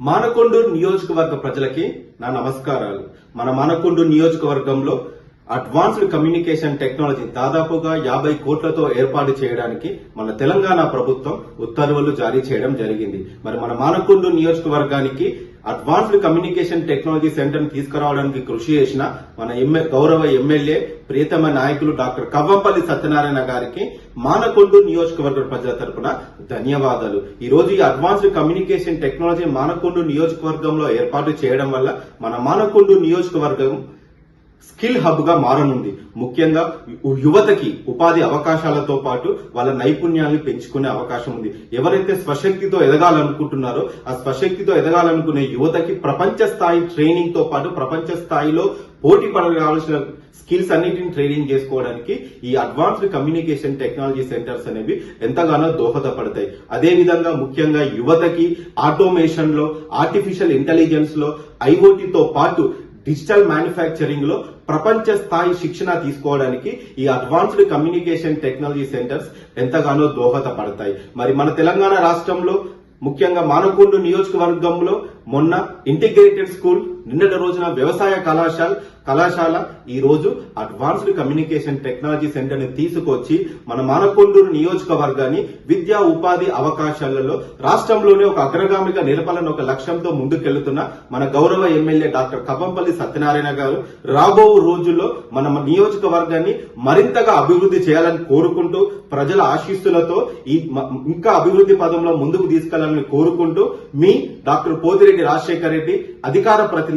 మానకొండూరు నియోజకవర్గ ప్రజలకి నా నమస్కారాలు. మన మానకొండూరు నియోజకవర్గంలో అడ్వాన్స్డ్ కమ్యూనికేషన్ టెక్నాలజీ దాదాపుగా యాభై కోట్లతో ఏర్పాటు చేయడానికి మన తెలంగాణ ప్రభుత్వం ఉత్తర్వులు జారీ చేయడం జరిగింది. మరి మన మానకొండు నియోజకవర్గానికి అడ్వాన్స్డ్ కమ్యూనికేషన్ టెక్నాలజీ సెంటర్ తీసుకురావడానికి కృషి చేసిన మన గౌరవ ఎమ్మెల్యే ప్రియతమ నాయకులు డాక్టర్ కవ్వంపల్లి సత్యనారాయణ గారికి మానకొండూరు నియోజకవర్గ ప్రజల తరపున ధన్యవాదాలు. ఈ రోజు ఈ అడ్వాన్స్డ్ కమ్యూనికేషన్ టెక్నాలజీ మానకొండూరు నియోజకవర్గంలో ఏర్పాటు చేయడం వల్ల మన మానకొండూరు నియోజకవర్గం స్కిల్ హబ్గా మారనుంది. ముఖ్యంగా యువతకి ఉపాధి అవకాశాలతో పాటు వాళ్ళ నైపుణ్యాన్ని పెంచుకునే అవకాశం ఉంది. ఎవరైతే స్వశక్తితో ఎదగాలనుకుంటున్నారో ఆ స్వశక్తితో ఎదగాలనుకునే యువతకి ప్రపంచ స్థాయి ట్రైనింగ్తో పాటు ప్రపంచ స్థాయిలో పోటీ పడవలసిన స్కిల్స్ అన్నిటిని ట్రైనింగ్ చేసుకోవడానికి ఈ అడ్వాన్స్డ్ కమ్యూనికేషన్ టెక్నాలజీ సెంటర్స్ అనేవి ఎంతగానో దోహదపడతాయి. అదేవిధంగా ముఖ్యంగా యువతకి ఆటోమేషన్లో ఆర్టిఫిషియల్ ఇంటెలిజెన్స్లో ఐఓటీతో పాటు డిజిటల్ మ్యానుఫ్యాక్చరింగ్లో ప్రపంచ స్థాయి శిక్షణ తీసుకోవడానికి ఈ అడ్వాన్స్డ్ కమ్యూనికేషన్ టెక్నాలజీ సెంటర్స్ ఎంతగానో దోహదపడతాయి. మరి మన తెలంగాణ రాష్ట్రంలో ముఖ్యంగా మానకొండ నియోజకవర్గంలో మొన్న ఇంటిగ్రేటెడ్ స్కూల్ నిన్నటి రోజున వ్యవసాయ కళాశాల కళాశాల ఈ రోజు అడ్వాన్స్డ్ కమ్యూనికేషన్ టెక్నాలజీ సెంటర్ని తీసుకొచ్చి మన మానకొండూరు నియోజకవర్గాన్ని విద్యా ఉపాధి అవకాశాలలో రాష్ట్రంలోనే ఒక అగ్రగామిగా నిలపాలని ఒక లక్ష్యంతో ముందుకెళ్తున్న మన గౌరవ ఎమ్మెల్యే డాక్టర్ కవ్వంపల్లి సత్యనారాయణ గారు రాబో రోజుల్లో మన నియోజకవర్గాన్ని మరింతగా అభివృద్ధి చేయాలని కోరుకుంటూ ప్రజల ఆశీస్సులతో ఈ ఇంకా అభివృద్ధి పదంలో ముందుకు తీసుకెళ్ళాలని కోరుకుంటూ మీ డాక్టర్ పోతిరెడ్డి రాజశేఖర్ రెడ్డి అధికార ప్రతినిధి